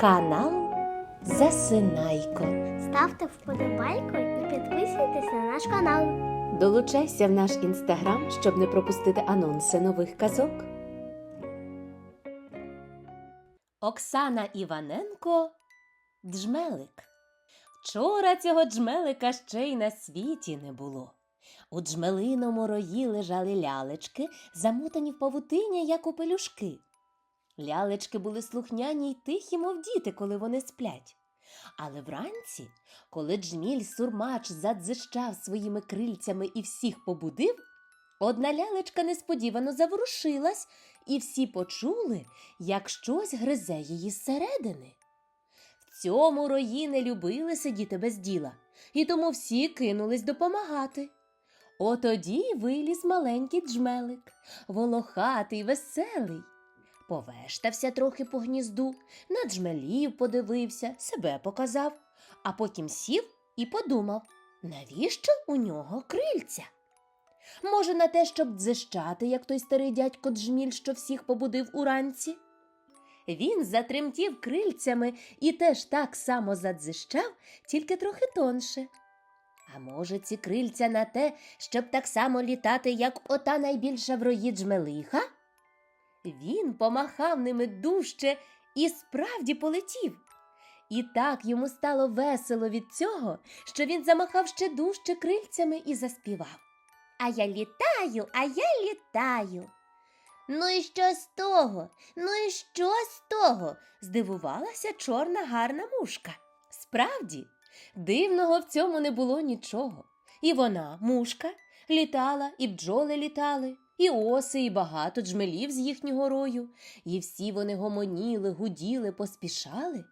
Канал Засинайко. Ставте вподобайку і підписуйтесь на наш канал. Долучайся в наш інстаграм, щоб не пропустити анонси нових казок. Оксана Іваненко Джмелик. Вчора цього джмелика ще й на світі не було. У джмелиному рої лежали лялечки, замотані в павутиння, як у пелюшки. Лялечки були слухняні й тихі, мов діти, коли вони сплять. Але вранці, коли джміль сурмач задзищав своїми крильцями і всіх побудив, одна лялечка несподівано заворушилась, і всі почули, як щось гризе її зсередини. В цьому рої не любили сидіти без діла, і тому всі кинулись допомагати. Отоді виліз маленький джмелик, волохатий, веселий. Повештався трохи по гнізду, на джмелів подивився, себе показав, а потім сів і подумав, навіщо у нього крильця? Може, на те, щоб дзищати, як той старий дядько джміль, що всіх побудив уранці? Він затремтів крильцями і теж так само задзищав, тільки трохи тонше. А може, ці крильця на те, щоб так само літати, як ота найбільша в рої джмелиха? Він помахав ними дужче і справді полетів. І так йому стало весело від цього, що він замахав ще дужче крильцями і заспівав. А я літаю, а я літаю. Ну і що з того? Ну і що з того? здивувалася чорна гарна мушка. Справді, дивного в цьому не було нічого. І вона, мушка, літала, і бджоли літали, і оси, і багато джмелів з їхнього рою, і всі вони гомоніли, гуділи, поспішали.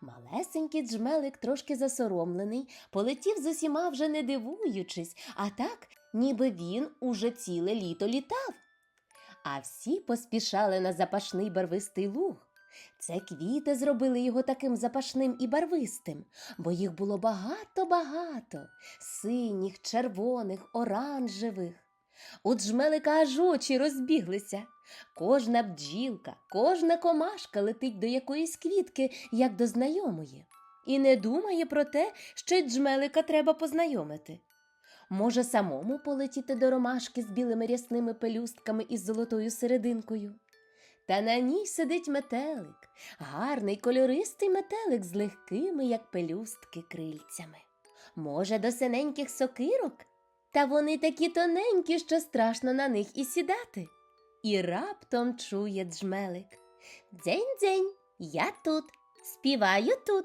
Малесенький джмелик, трошки засоромлений, полетів з усіма вже не дивуючись, а так, ніби він уже ціле літо літав. А всі поспішали на запашний барвистий луг. Це квіти зробили його таким запашним і барвистим, бо їх було багато-багато синіх, червоних, оранжевих. У джмелика аж очі розбіглися. Кожна бджілка, кожна комашка летить до якоїсь квітки, як до знайомої, і не думає про те, що джмелика треба познайомити. Може, самому полетіти до ромашки з білими рясними пелюстками із золотою серединкою. Та на ній сидить метелик, гарний кольористий метелик з легкими, як пелюстки, крильцями. Може, до синеньких сокирок? Та вони такі тоненькі, що страшно на них і сідати. І раптом чує джмелик. Дзень-дзень, я тут, співаю тут.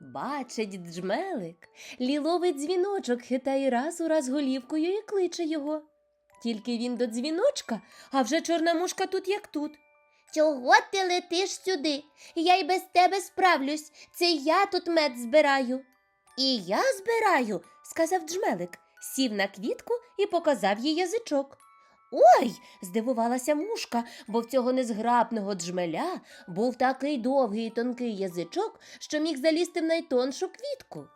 Бачить джмелик, ліловий дзвіночок хитає раз у раз голівкою і кличе його. Тільки він до дзвіночка, а вже чорна мушка тут як тут. Чого ти летиш сюди? Я й без тебе справлюсь. Це я тут мед збираю. І я збираю, сказав джмелик, сів на квітку і показав їй язичок. Ой, здивувалася мушка, бо в цього незграбного джмеля був такий довгий і тонкий язичок, що міг залізти в найтоншу квітку.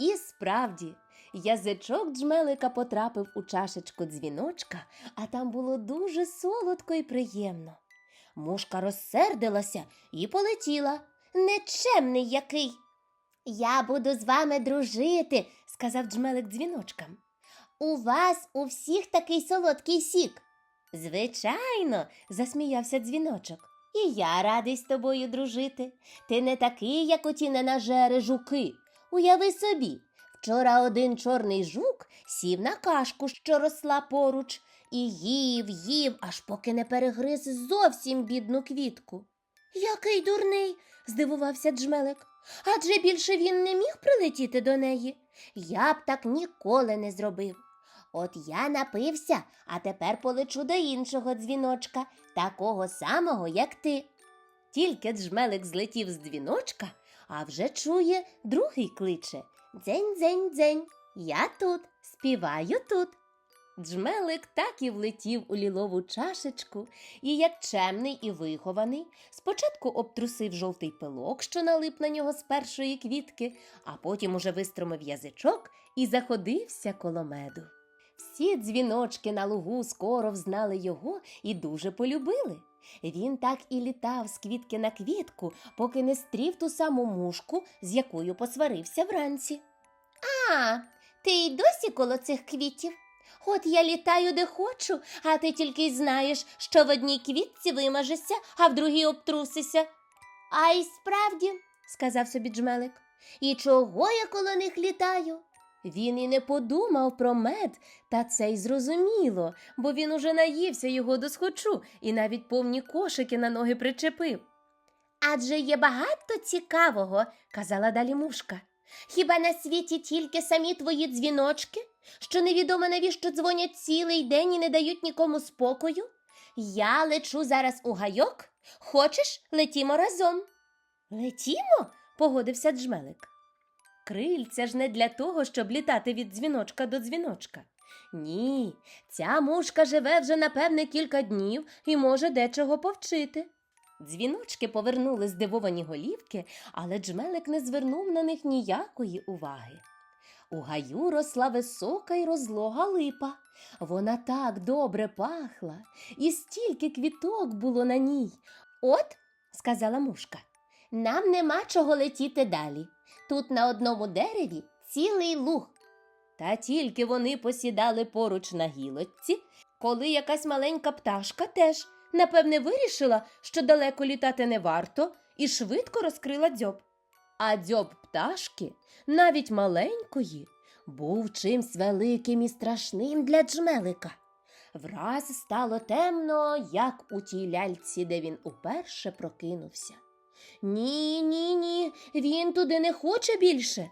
І справді, язичок джмелика потрапив у чашечку дзвіночка, а там було дуже солодко і приємно. Мушка розсердилася і полетіла. Нечемний який. Я буду з вами дружити, сказав джмелик дзвіночкам. У вас у всіх такий солодкий сік. Звичайно, засміявся дзвіночок. І я радий з тобою дружити. Ти не такий, як оті ненажери жуки. Уяви собі, вчора один чорний жук сів на кашку, що росла поруч, і їв, їв, аж поки не перегриз зовсім бідну квітку. Який дурний, здивувався джмелик. Адже більше він не міг прилетіти до неї. Я б так ніколи не зробив. От я напився, а тепер полечу до іншого дзвіночка, такого самого, як ти. Тільки джмелик злетів з дзвіночка, а вже чує, другий кличе Дзень, дзень, дзень, я тут, співаю тут. Джмелик так і влетів у лілову чашечку, і, як чемний і вихований, спочатку обтрусив жовтий пилок, що налип на нього з першої квітки, а потім уже вистромив язичок і заходився коло меду. Всі дзвіночки на лугу скоро взнали його і дуже полюбили. Він так і літав з квітки на квітку, поки не стрів ту саму мушку, з якою посварився вранці. А, ти й досі коло цих квітів? От я літаю де хочу, а ти тільки й знаєш, що в одній квітці вимажешся, а в другій обтрусися. А й справді, сказав собі джмелик, і чого я коло них літаю? Він і не подумав про мед, та це й зрозуміло, бо він уже наївся його досхочу і навіть повні кошики на ноги причепив. Адже є багато цікавого, казала далі мушка. Хіба на світі тільки самі твої дзвіночки, що невідомо навіщо дзвонять цілий день і не дають нікому спокою? Я лечу зараз у гайок. Хочеш, летімо разом. Летімо, погодився джмелик. Крильця ж не для того, щоб літати від дзвіночка до дзвіночка. Ні, ця мушка живе вже напевне кілька днів і може дечого повчити. Дзвіночки повернули здивовані голівки, але джмелик не звернув на них ніякої уваги. У гаю росла висока й розлога липа. Вона так добре пахла, і стільки квіток було на ній. От, Сказала мушка. нам нема чого летіти далі. Тут на одному дереві цілий луг. Та тільки вони посідали поруч на гілочці, коли якась маленька пташка теж, напевне, вирішила, що далеко літати не варто, і швидко розкрила дзьоб. А дзьоб пташки, навіть маленької, був чимсь великим і страшним для джмелика. Враз стало темно, як у тій ляльці, де він уперше прокинувся. Ні, ні, ні, він туди не хоче більше.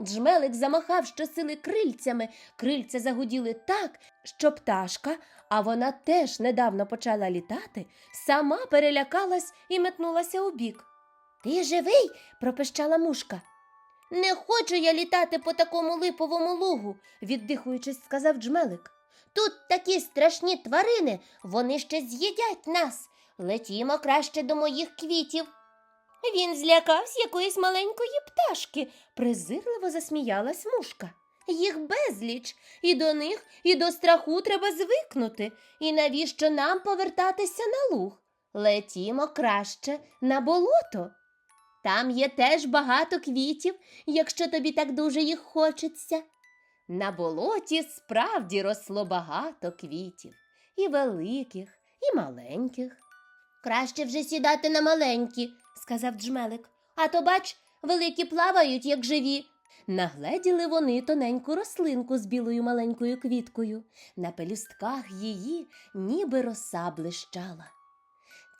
Джмелик замахав щосили крильцями, крильця загуділи так, що пташка, а вона теж недавно почала літати, сама перелякалась і метнулася у бік. Ти живий? Пропищала мушка, Не хочу я літати по такому липовому лугу. віддихуючись, сказав джмелик. Тут такі страшні тварини, вони ще з'їдять нас. Летімо краще до моїх квітів. Він злякався якоїсь маленької пташки, презирливо засміялась мушка. Їх безліч, і до них, і до страху треба звикнути. І навіщо нам повертатися на луг? Летімо краще на болото. Там є теж багато квітів, якщо тобі так дуже їх хочеться. На болоті справді росло багато квітів, і великих, і маленьких, Краще вже сідати на маленькі, сказав джмелик. а то, бач, великі плавають, як живі. Нагледіли вони тоненьку рослинку з білою маленькою квіткою. На пелюстках її ніби роса блищала.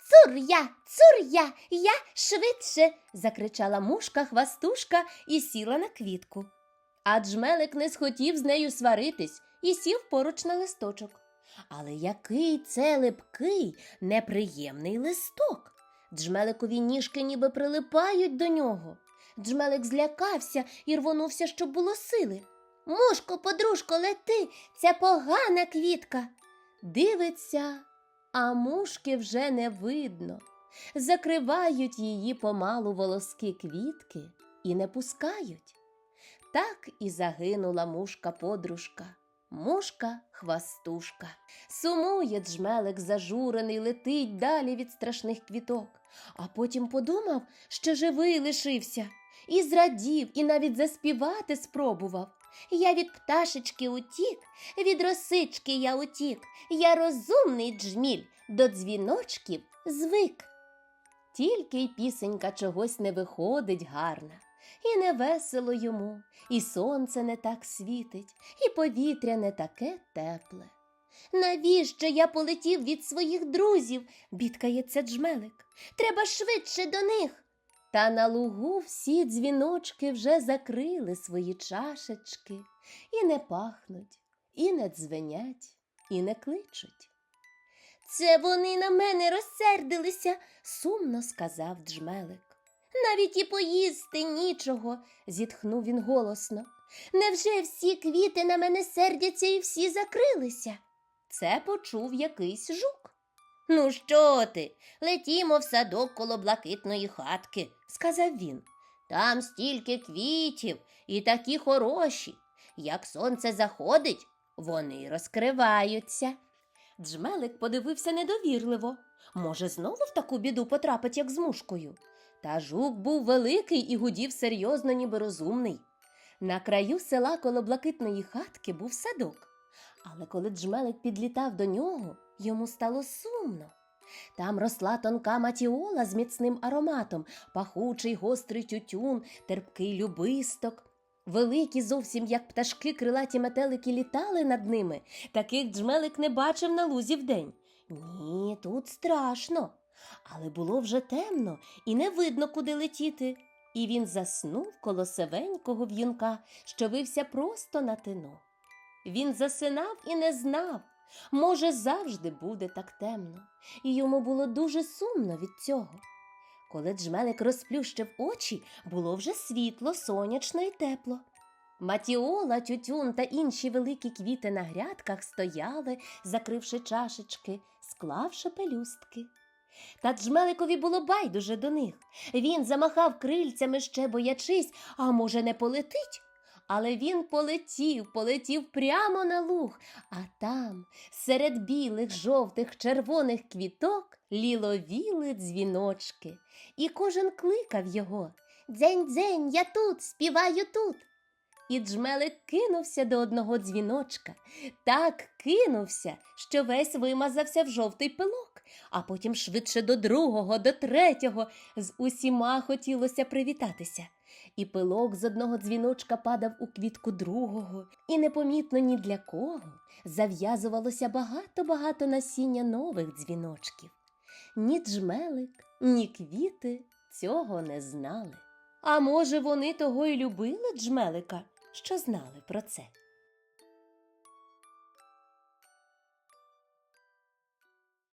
Цур я, цур я, я швидше. закричала мушка хвастушка і сіла на квітку. А джмелик не схотів з нею сваритись і сів поруч на листочок. Але який це липкий, неприємний листок. Джмеликові ніжки ніби прилипають до нього. Джмелик злякався і рвонувся, щоб було сили. Мушко, подружко, лети, це погана квітка. Дивиться, а мушки вже не видно. Закривають її помалу волоски квітки і не пускають. Так і загинула мушка-подружка, мушка-хвастушка. Сумує джмелик зажурений, летить далі від страшних квіток, а потім подумав, що живий лишився, і зрадів, і навіть заспівати спробував. Я від пташечки утік, від росички я утік. Я розумний джміль, до дзвіночків звик. Тільки й пісенька чогось не виходить гарна, і не весело йому, і сонце не так світить, і повітря не таке тепле. Навіщо я полетів від своїх друзів? Бідкається джмелик. Треба швидше до них. Та на лугу всі дзвіночки вже закрили свої чашечки, і не пахнуть, і не дзвенять, і не кличуть. Це вони на мене розсердилися, Сумно сказав джмелик. навіть і поїсти нічого. Зітхнув він голосно. Невже всі квіти на мене сердяться і всі закрилися? Це почув якийсь жук. Ну, що ти? Летімо в садок коло блакитної хатки, Сказав він. Там стільки квітів і такі хороші. Як сонце заходить, вони розкриваються. Джмелик подивився недовірливо. Може, знову в таку біду потрапить, як з мушкою. Та жук був великий і гудів серйозно, ніби розумний. На краю села коло блакитної хатки був садок. Але коли джмелик підлітав до нього, йому стало сумно. Там росла тонка матіола з міцним ароматом, пахучий гострий тютюн, терпкий любисток. Великі, зовсім як пташки, крилаті метелики літали над ними. Таких джмелик не бачив на лузі вдень. Ні, тут страшно. Але було вже темно і не видно, куди летіти. І він заснув коло севенького в'юнка, що вився просто на тину. Він засинав і не знав, може, завжди буде так темно, і йому було дуже сумно від цього. Коли джмелик розплющив очі, було вже світло, сонячно і тепло. Матіола, тютюн та інші великі квіти на грядках стояли, закривши чашечки, склавши пелюстки. Та джмеликові було байдуже до них. Він замахав крильцями, ще боячись, а може, не полетить. Але він полетів, полетів прямо на луг, а там, серед білих, жовтих, червоних квіток, ліловіли дзвіночки, і кожен кликав його. Дзень-дзень, я тут, співаю тут. І джмелик кинувся до одного дзвіночка, так кинувся, що весь вимазався в жовтий пилок, а потім швидше до другого, до третього. З усіма хотілося привітатися. І пилок з одного дзвіночка падав у квітку другого, і непомітно ні для кого зав'язувалося багато-багато насіння нових дзвіночків. Ні джмелик, ні квіти цього не знали. А може, вони того й любили джмелика, що знали про це.